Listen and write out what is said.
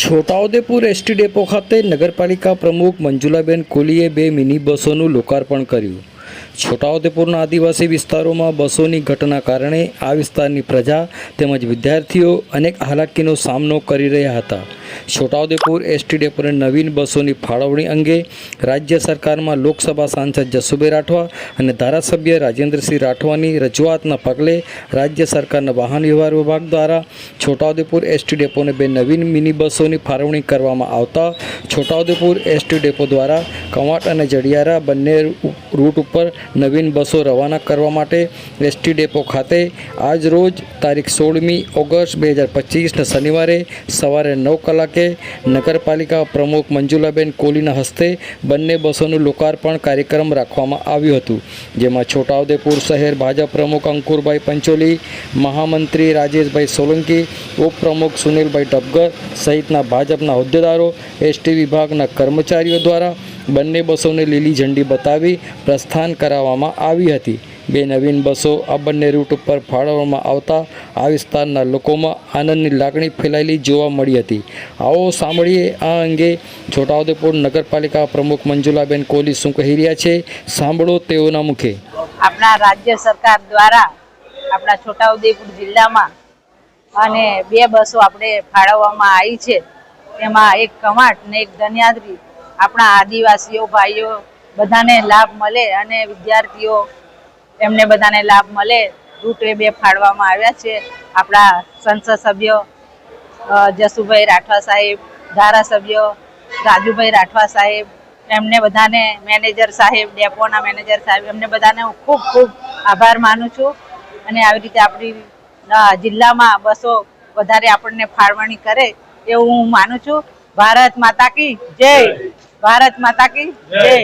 Chhota Udepur ST depot ખાતે નગરપાલિકા પ્રમુખ મંજુલાબેન કોલીએ બે મિની બસોનું લોકાર્પણ કર્યું. છોટાઉદેપુરના આદિવાસી વિસ્તારોમાં બસોની ઘટના કારણે આ વિસ્તારની પ્રજા તેમજ વિદ્યાર્થીઓ અનેક હાલાકીનો સામનો કરી રહ્યા હતા. છોટાઉદેપુર એસટી ડેપોને નવીન બસોની ફાળવણી અંગે રાજ્ય સરકારમાં લોકસભા સાંસદ જસુભાઈ રાઠવા અને ધારાસભ્ય રાજેન્દ્રસિંહ રાઠવાની રજૂઆતના પગલે રાજ્ય સરકારના વાહન વ્યવહાર વિભાગ દ્વારા છોટાઉદેપુર એસટી ડેપોને બે નવીન મિની બસોની ફાળવણી કરવામાં આવતા છોટાઉદેપુર એસટી ડેપો દ્વારા કવાંટ અને જડિયારા બંને રૂટ ઉપર નવીન બસો રવાના કરવા માટે એસટી ડેપો ખાતે આજ રોજ તારીખ સોળમી ઓગસ્ટ બે હજાર પચીસના શનિવારે સવારે નવ કલાકે નગરપાલિકા પ્રમુખ મંજુલાબેન કોહલીના હસ્તે બંને બસોનું લોકાર્પણ કાર્યક્રમ રાખવામાં આવ્યું હતું, જેમાં છોટાઉદેપુર શહેર ભાજપ પ્રમુખ અંકુરભાઈ પંચોલી, મહામંત્રી રાજેશભાઈ સોલંકી, ઉપપ્રમુખ સુનિલભાઈ ડબગર સહિતના ભાજપના હોદ્દેદારો, એસટી વિભાગના કર્મચારીઓ દ્વારા બંને બસોને લીલી ઝંડી બતાવી પ્રસ્થાન કરાવવામાં આવી હતી. બે નવીન બસો આ બંને રૂટ ઉપર ફાળવવામાં આવતા આ વિસ્તારના લોકોમાં આનંદની લાગણી ફેલાયેલી જોવા મળી હતી. આવો સાંભળીએ આ અંગે છોટાઉદેપુર નગરપાલિકા પ્રમુખ મંજુલાબેન કોહલી શું કહી રહ્યા છે? સાંભળો તેઓના મુખે. આપણા રાજ્ય સરકાર દ્વારા આપણા છોટાઉદેપુર જિલ્લામાં અને બે બસો આપણે ફાળવવામાં આવી છે. એમાં એક કમાટ ને એક ધન્યાદ્રી આપણા આદિવાસીઓ ભાઈઓ બધાને લાભ મળે અને વિદ્યાર્થીઓ એમને બધાને લાભ મળે, રૂટે બે ફાળવામાં આવ્યા છે. આપણા સંસદ સભ્યો જસુભાઈ રાઠવા સાહેબ, ધારાસભ્યો રાજુભાઈ રાઠવા સાહેબ, એમને બધાને મેનેજર સાહેબ, ડેપોના મેનેજર સાહેબ, એમને બધાને હું ખૂબ ખૂબ આભાર માનું છું. અને આવી રીતે આપણી જિલ્લામાં બસો વધારે આપણને ફાળવણી કરે એવું હું માનું છું. ભારત માતા કી જય! ભારત માતા કી જય.